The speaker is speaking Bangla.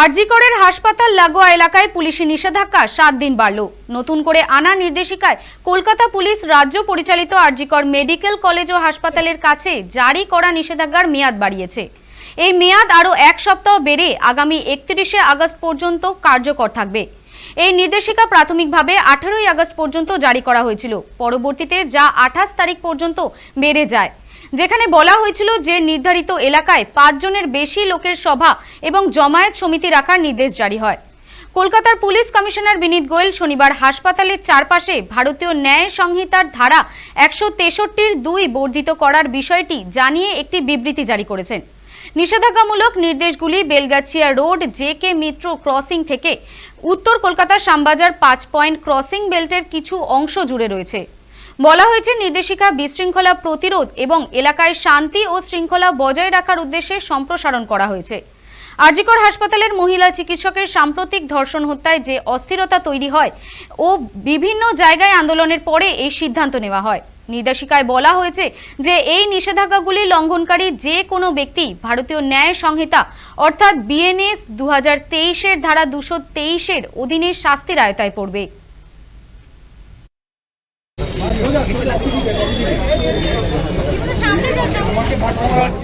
আরজিকরের হাসপাতাল লাগোয়া এলাকায় পুলিশি নিষেধাজ্ঞা সাত দিন বাড়ল। নতুন করে আনা নির্দেশিকায় কলকাতা পুলিশ রাজ্য পরিচালিত আরজিকর মেডিকেল কলেজ ও হাসপাতালের কাছে জারি করা নিষেধাজ্ঞার মেয়াদ বাড়িয়েছে। এই মেয়াদ আরও এক সপ্তাহ বেড়ে আগামী একত্রিশে আগস্ট পর্যন্ত কার্যকর থাকবে। এই নির্দেশিকা প্রাথমিকভাবে আঠারোই আগস্ট পর্যন্ত জারি করা হয়েছিল। পরবর্তীতে যা আঠাশ তারিখ পর্যন্ত বেড়ে যায়। যেখানে বলা হয়েছিল যে নির্ধারিত এলাকায় পাঁচজনের বেশি লোকের সভা এবং জমায়েত সমিতি রাখার নির্দেশ জারি হয়। কলকাতার পুলিশ কমিশনার বিনীত গোয়েল শনিবার হাসপাতালের চারপাশে ভারতীয় ন্যায় সংহিতার ধারা একশো তেষট্টির দুই বর্ধিত করার বিষয়টি জানিয়ে একটি বিবৃতি জারি করেছেন। নিষেধাজ্ঞামূলক নির্দেশগুলি Belgachia road J K Mitra crossing থেকে উত্তর কলকাতার শ্যামবাজার পাঁচ পয়েন্ট ক্রসিং বেল্টের কিছু অংশ জুড়ে রয়েছে। বলা হয়েছে নির্দেশিকা বিশৃঙ্খলা প্রতিরোধ এবং এলাকায় শান্তি ও শৃঙ্খলা বজায় রাখার উদ্দেশ্যে সম্প্রসারণ করা হয়েছে। আরজিকর হাসপাতালের মহিলা চিকিৎসকের সাম্প্রতিক ধর্ষণ হত্যায় যে অস্থিরতা তৈরি হয় ও বিভিন্ন জায়গায় আন্দোলনের পরে এই সিদ্ধান্ত নেওয়া হয়। নির্দেশিকায় বলা হয়েছে যে এই নিষেধাজ্ঞাগুলি লঙ্ঘনকারী যে কোনো ব্যক্তি, ভারতীয় ন্যায় সংহিতা অর্থাৎ বিএনএস দু হাজার তেইশের ধারা দুশো তেইশের অধীনে শাস্তির আয়তায় পড়বে। সামনে।